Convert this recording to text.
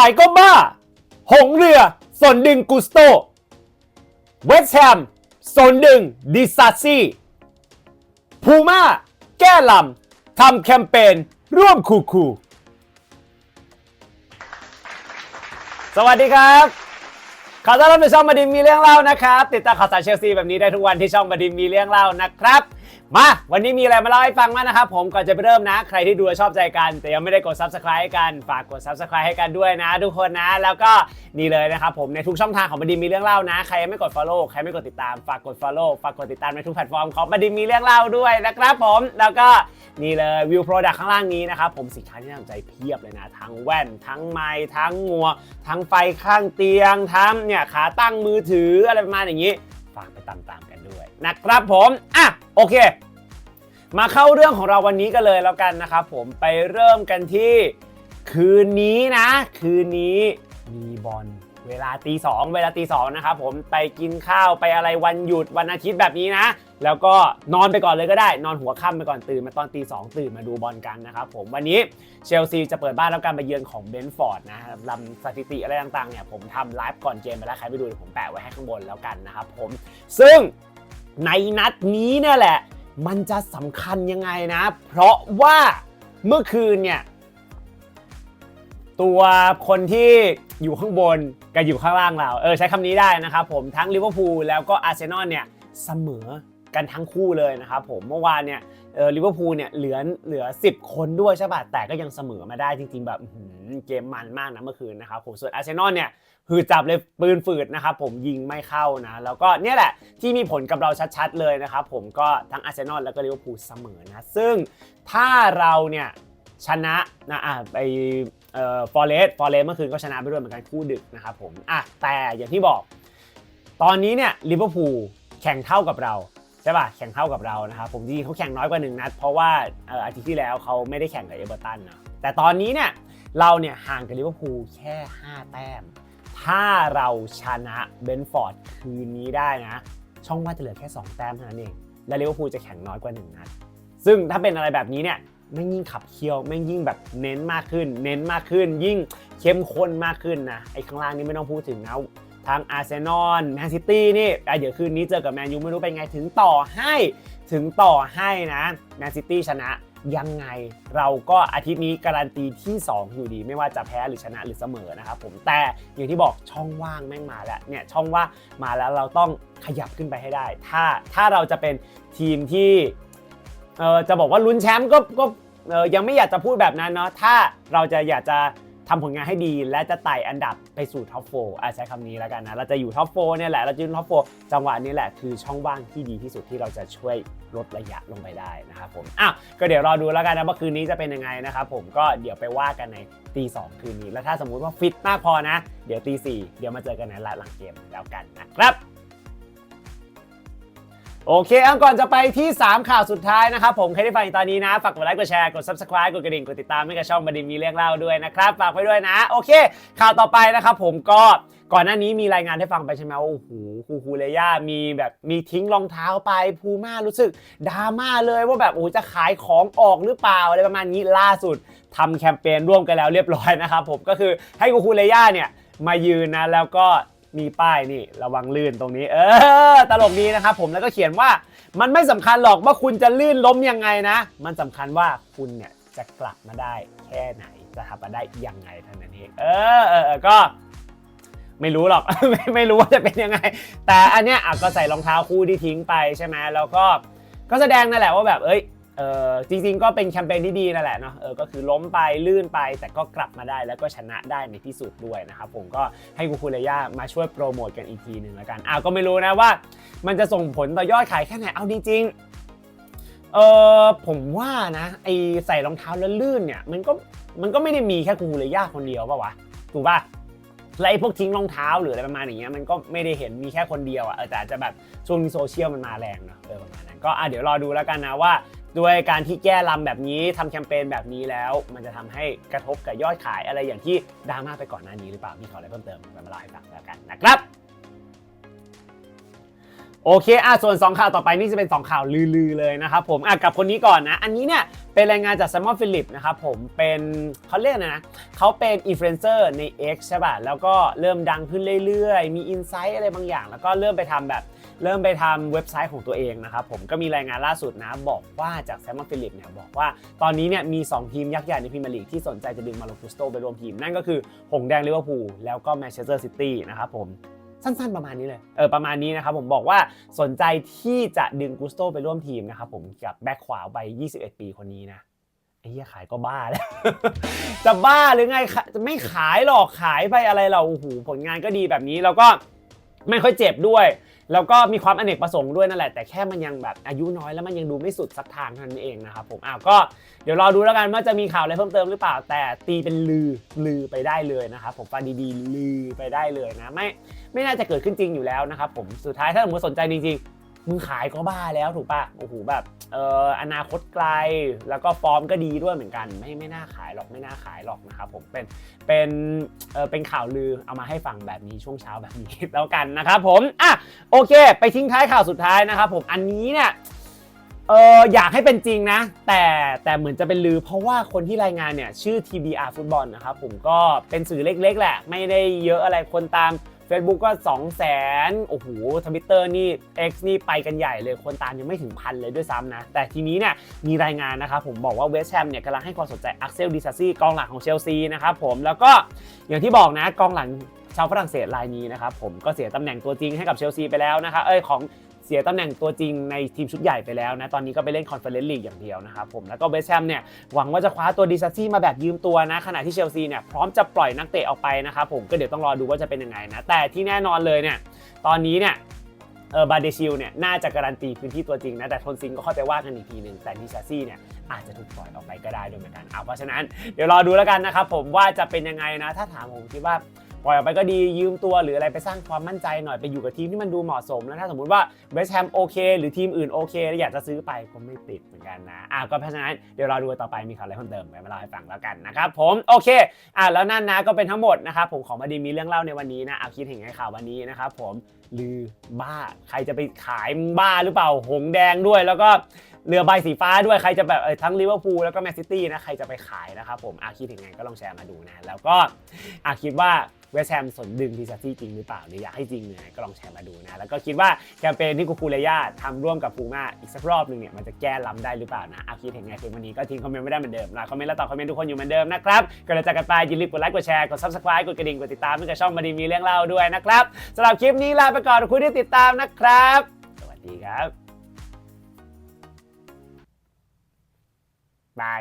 ายก็บ้า หงเรือสนดึงกุสโต เวสแฮมสนดึงดิซาซี่พูม่าแก้ลำทำแคมเปญร่วมคูคูสวัสดีครับ ขอต้อนรับสู่ช่องบดินมีเรื่องเล่านะครับ ติดตามข่าวสารเชลซีแบบนี้ได้ทุกวันที่ช่องบดินมีเรื่องเล่านะครับ มา วันนี้มีอะไรมาเล่าให้ฟังมางนะครับผมก่อนจะไปเริ่มนะ ใครที่ดูชอบใจกัน แต่ยังไม่ได้กด subscribe ให้กัน ฝากกด subscribe ให้กันด้วยนะ ทุกคนนะ แล้วก็นี่เลยนะครับผมในทุกช่องทางของบดินมีเรื่องเล่านะ ใครยังไม่กด follow ใครไม่กดติดตาม ฝากกด follow ฝากกดติดตามในทุกแพลตฟอร์มของบดินมีเรื่องเล่าด้วยนะครับผมแล้วก็นี่เลยวิวโปรดักข้างล่างนี้นะครับผมสินค้าที่น่าสนใจเพียบเลยนะ ทั้งแว่น ทั้งไม้ทั้งงัว ทั้งไฟข้างเตียงทั้งเนี่ยขาตั้งมือถืออะไรประมาณอย่างนี้ ฝากไปตามๆกันด้วยนะครับผมอะ โอเค มาเข้าเรื่องของเราวันนี้กันเลยแล้วกันนะครับผมไปเริ่มกันที่คืนนี้นะ คืนนี้มีบอลเวลาตีสองเวลาตีสองนะครับผมไปกินข้าวไปอะไรวันหยุดวันอาทิตย์แบบนี้นะ แล้วก็นอนไปก่อนเลยก็ได้ นอนหัวค่ำไปก่อนตื่นมาตอนตีสองตื่นมาดูบอลกันนะครับผมวันนี้เชลซีจะเปิดบ้านแล้วการไปเยือนของเบนฟอร์ดนะลำสถิติอะไรต่างๆเนี่ยผมทำไลฟ์ก่อนเกมไปแล้วใครไปดูเดี๋ยวผมแปะไว้ให้ข้างบนแล้วกันนะครับผมซึ่ง ในนัดนี้เนี่ยแหละ มันจะสำคัญยังไงนะ เพราะว่าเมื่อคืนเนี่ย ตัวคนที่อยู่ข้างบนกับอยู่ข้างล่างเรา เออใช้คำนี้ได้นะครับผมทั้งลิเวอร์พูลแล้วก็อาร์เซนอลเนี่ยเสมอ กันทั้งคู่เลยนะครับผมเมื่อวานเนี่ยลิเวอร์พูลเนี่ยเหลือเหลือ 10 คนด้วยใช่ป่ะแต่ก็ยังเสมอมาได้จริง ๆ แบบเกมมันมากนะเมื่อคืนนะครับผมส่วนอาร์เซนอลเนี่ยคือจับเลยปืนฝืดนะครับผมยิงไม่เข้านะ แล้วก็เนี่ยแหละที่มีผลกับเราชัดๆเลยนะครับผมก็ทั้งอาร์เซนอลแล้วก็ลิเวอร์พูลเสมอนะ ซึ่งถ้าเราเนี่ยชนะนะอะไปเอ่อฟอเรสฟอเรสเมื่อคืนก็ชนะไปด้วยเหมือนกันคู่ดึกนะครับผมอะแต่อย่างที่บอก ตอนนี้เนี่ยลิเวอร์พูลแข่งเท่ากับเรา ช่ป่ะแข่งเท่ากับเรานะครับผมจริงๆเขาแข่งน้อยกว่าหนึ่งนัด เพราะว่าเอ่ออาทิตย์ที่แล้วเขาไม่ได้แข่งกับเอเวอร์ตันนะแต่ตอนนี้เนี่ยเราเนี่ยห่างกับลิเวอร์พูลแค่ 5 แต้ม ถ้าเราชนะเบนฟอร์ดคืนนี้ได้นะ ช่องว่างจะเหลือแค่ 2 แต้มเท่านั้นเองและลิเวอร์พูลจะแข่งน้อยกว่า 1 นัด ซึ่งถ้าเป็นอะไรแบบนี้เนี่ย แม่งยิ่งขับเคี่ยวแม่งยิ่งแบบเน้นมากขึ้น เน้นมากขึ้น ยิ่งเข้มข้นมากขึ้นนะไอ้ข้างล่างนี่ไม่ต้องพูดถึงนะทางอาร์เซนอลแมนซิตี้นี่เดี๋ยวคืนนี้เจอกับแมนยูไม่รู้เป็นไงถึงต่อให้ถึงต่อให้นะแมนซิตี้ชนะยังไงเราก็อาทิตย์นี้การันตีที่ 2 อยู่ดี ไม่ว่าจะแพ้หรือชนะหรือเสมอนะครับผมแต่อย่างที่บอกช่องว่างแม่งมาแล้วเนี่ยช่องว่างมาแล้วเราต้องขยับขึ้นไปให้ได้ ถ้าถ้าเราจะเป็นทีมที่ เออจะบอกว่าลุ้นแชมป์ก็ก็เออยังไม่อยากจะพูดแบบนั้นเนาะถ้าเราจะอยากจะทำผลงานให้ดี และจะไต่อันดับไปสู่ท็อปโฟอะใช้คำนี้แล้วกันนะ เราจะอยู่ท็อปโฟเนี่ยแหละ เราจะอยู่ท็อปโฟจังหวะนี้แหละคือช่องว่างที่ดีที่สุดที่เราจะช่วยลดระยะลงไปได้นะครับผม อ้าว ก็เดี๋ยวรอดูแล้วกันนะว่าคืนนี้จะเป็นยังไงนะครับผมก็เดี๋ยวไปว่ากันในตีสองคืนนี้ แล้วถ้าสมมุติว่าฟิตมากพอนะ เดี๋ยวตีสี่เดี๋ยวมาเจอกันในหลังเกมแล้วกันนะครับ โอเคอันก่อนจะไปที่ 3 ข่าวสุดท้ายนะครับ ผมใครที่ฟังตอนนี้นะ ฝากกดไลค์กดแชร์กด subscribe กดกระดิ่ง กดติดตามให้กับช่องบดินมีเรื่องเล่าด้วยนะครับ ฝากไว้ด้วยนะ โอเค ข่าวต่อไปนะครับผมก็ก่อนหน้านี้มีรายงานให้ฟังไปใช่ไหมว่าโอ้โหคูคูเลย่ามีแบบมีทิ้งรองเท้าไปพูม่ารู้สึกดราม่าเลยว่าแบบโอ้จะขายของออกหรือเปล่าอะไรประมาณนี้ล่าสุดทำแคมเปญร่วมกันแล้วเรียบร้อยนะครับผมก็คือให้คูคูเลย่าเนี่ยมายืนนะแล้วก็ มีป้ายนี่ระวังลื่นตรงนี้ เออ ตลกดีนะครับผมแล้วก็เขียนว่ามันไม่สำคัญหรอกว่าคุณจะลื่นล้มยังไงนะ มันสำคัญว่าคุณเนี่ยจะกลับมาได้แค่ไหนจะทำมาได้ยังไงเท่านั้นเองเออเออก็ไม่รู้หรอกไม่ไม่รู้ว่าจะเป็นยังไง แต่อันเนี้ยก็ใส่รองเท้าคู่ที่ทิ้งไปใช่ไหมแล้วก็ก็แสดงนั่นแหละว่าแบบเอ้ย เออจริงๆก็เป็นแคมเปญที่ดีนั่นแหละเนาะเออก็คือล้มไปลื่นไปแต่ก็กลับมาได้แล้วก็ชนะได้ในที่สุดด้วยนะครับผมก็ให้กูคูเลย่ามาช่วยโปรโมทกันอีกทีหนึ่งแล้วกันอ้าวก็ไม่รู้นะว่า มันจะส่งผลต่อยอดขายแค่ไหนเอาจริงๆเออผมว่านะไอใส่รองเท้าแล้วลื่นเนี่ยมันก็มันก็ไม่ได้มีแค่กูคูเลย่าคนเดียวป่าวะถูกป่ะและไอ้พวกทิ้งรองเท้าหรืออะไรประมาณอย่างเงี้ยมันก็ไม่ได้เห็นมีแค่คนเดียวอะออแต่อาจจะแบบช่วงนี้โซเชียลมันมาแรงเนอะเออประมาณนั้นก็อะเดี๋ยวรอดูแล้วกันนะว่า ด้วยการที่แก้ลำแบบนี้ทำแคมเปญแบบนี้แล้ว มันจะทำให้กระทบกับยอดขายอะไรอย่างที่ดราม่าไปก่อนหน้านี้หรือเปล่ามีข่าวอะไรเพิ่มเติมมาเล่าให้ฟังแล้วกันนะครับโอเค อะ ส่วน 2 ข่าวต่อไปนี่จะเป็น 2 ข่าวลือๆเลยนะครับผม อะ กับคนนี้ก่อนนะ อันนี้เนี่ย เป็นรายงานจาก s ซมอนฟิลิปนะครับผม เป็นเขาเรียกนะ เขาเป็นอินฟลูเอนเซอร์ใน X ใช่ป่ะ แล้วก็เริ่มดังขึ้นเรื่อยๆ มีอินไซต์อะไรบางอย่าง แล้วก็เริ่มไปทำแบบ เริ่มไปทำเว็บไซต์ของตัวเองนะครับผมก็มีรายงานล่าสุดนะบอกว่าจากแซมมอนฟิลิปเนี่ยบอกว่าตอนนี้เนี่ยมี 2 ทีมยักษ์ใหญ่ในพรีเมียร์ลีกที่สนใจจะดึงมาโลกุสโตไปร่วมทีม นั่นก็คือหงแดงลิเวอร์พูลแล้วก็แมนเชสเตอร์ซิตี้นะครับผมสั้นๆประมาณนี้เลย เออประมาณนี้นะครับผมบอกว่าสนใจที่จะดึงกุสโตไปร่วมทีมนะครับผมกับแบ็คขวาไป21 ปีคนนี้นะไอ้เหี้ยขายก็บ้าแล้ว จะบ้าหรือไงขะจะไม่ขายหรอกขายไปอะไรเราโอ้โหผลงานก็ดีแบบนี้แล้วก็ไม่ค่อยเจ็บด้วย แล้วก็มีความอเนกประสงค์ด้วยนั่นแหละแต่แค่มันยังแบบอายุน้อยแล้วมันยังดูไม่สุดสักทางเท่านั้นเองนะครับผมอ้าวก็เดี๋ยวรอดูแล้วกันว่าจะมีข่าวอะไรเพิ่มเติมหรือเปล่า แต่ตีเป็นลือลือไปได้เลยนะครับผมฟังดีๆลือไปได้เลยนะไม่ไม่น่าจะเกิดขึ้นจริงอยู่แล้วนะครับผมสุดท้ายถ้าสมมติสนใจจริงๆ มึงขายก็บ้าแล้วถูกปะโอ้โหแบบเอออนาคตไกลแล้วก็ฟอร์มก็ดีด้วยเหมือนกัน ไม่ไม่น่าขายหรอกไม่น่าขายหรอกนะครับผมเป็นเป็นเออเป็นข่าวลือเอามาให้ฟังแบบนี้ช่วงเช้าแบบนี้แล้วกันนะครับผมอะโอเค ไปทิ้งท้ายข่าวสุดท้ายนะครับผมอันนี้เนี่ยเอออยากให้เป็นจริงนะ แต่แต่เหมือนจะเป็นลือ เพราะว่าคนที่รายงานเนี่ยชื่อ TBR ฟุตบอลนะครับผมก็เป็นสื่อเล็กๆ แหละ ไม่ได้เยอะอะไรคนตาม Facebook ก็ 2 0 0 0 0 0โอ้โหทวิตเตอร์นี่ X นี่ไปกันใหญ่เลยคนตามยังไม่ถึงพันเลยด้วยซ้ำนะ แต่ทีนี้เนี่ยมีรายงานนะครับผมบอกว่าเวสต์แฮมเนี่ยกำลังให้ความสนใจอักเซลดิซาซี่กองหลังของเชลซีนะครับผมแล้วก็อย่างที่บอกนะกองหลังชาวฝรั่งเศสรายนี้นะครับผมก็เสียตำแหน่งตัวจริงให้กับเชลซีไปแล้วนะครับเอ้ยของ เสียตำแหน่งตัวจริงในทีมชุดใหญ่ไปแล้วนะตอนนี้ก็ไปเล่นคอนเฟอเรนซ์ลีกอย่างเดียวนะครับผมแล้วก็เวสต์แฮมเนี่ยหวังว่าจะคว้าตัวดีซัซี่มาแบบยืมตัวนะขณะที่เชลซีเนี่ยพร้อมจะปล่อยนักเตะออกไปนะครับผมก็เดี๋ยวต้องรอดูว่าจะเป็นยังไงนะแต่ที่แน่นอนเลยเนี่ยตอนนี้เนี่ยเออบาเดชิลเนี่ยน่าจะการันตีพื้นที่ตัวจริงนะ แต่ทนซิงก็ค่อยไปว่ากันอีกทีหนึ่งแต่ดิซัซี่เนี่ยอาจจะถูกปล่อยออกไปก็ได้ด้วยเหมือนกันเอาเพราะฉะนั้นเดี๋ยวรอดูแล้วกันนะครับผมว่าจะเป็นยังไงนะ ถ้าถามผมคิดว่า ปล่อยออกไปก็ดียืมตัวหรืออะไรไปสร้างความมั่นใจหน่อยไปอยู่กับทีมที่มันดูเหมาะสมแล้วถ้าสมมติว่าเวสต์แฮมโอเคหรือทีมอื่นโอเคแล้วอยากจะซื้อไปก็ไม่ติดเหมือนกันนะอะก็เพราะฉะนั้นเดี๋ยวเรอดูต่อไปมีข่าวอะไรเพิ่มเติมไปมาเล่าให้ฟังแล้วกันนะครับผมโอเคอะแล้วนั่นนะก็เป็นทั้งหมดนะครับผมของมาดีมีเรื่องเล่าในวันนี้นะเอาคิดเห็นไงข่าววันนี้นะครับผมลือบ้าใครจะไปขายบ้าหรือเปล่าหงแดงด้วยแล้วก็เรือใบสีฟ้าด้วยใครจะแบบทั้งลิเวอร์พูลแล้วก็แมนซิตี้นะใครจะไปขายนะครับผมอาคิดเห็นไงก็ลองแชร์มาดูนะ แล้วก็อาคิดว่า วสแฮมสนดึงดีซัตตี้จริงหรือเปล่าหรืออยากให้จริงเนี่ยก็ลองแชร์มาดูนะแล้วก็คิดว่าแคมเปญที่กูคูเลย่าทำร่วมกับฟูม่าอีกสักรอบหนึ่งเนี่ยมันจะแก้ล้ำได้หรือเปล่านะอาคิดเห็นไงคือวันนี้ก็ทิ้งคอมเมนต์ไม่ได้เหมือนเดิมนะคอมเมนต์แล้วตอบคอมเมนต์ทุกคนอยู่เหมือนเดิมนะครับก็เลยจากกันไปอย่าลืมกดไลค์กดแชร์กด subscribe กดกระดิ่งกดติดตามให้กับช่องมาดีมีเรื่องเล่าด้วยนะครับสำหรับคลิปนี้ลาไปก่อนขอบคุณที่ติดตามนะครับ สวัสดีครับบาย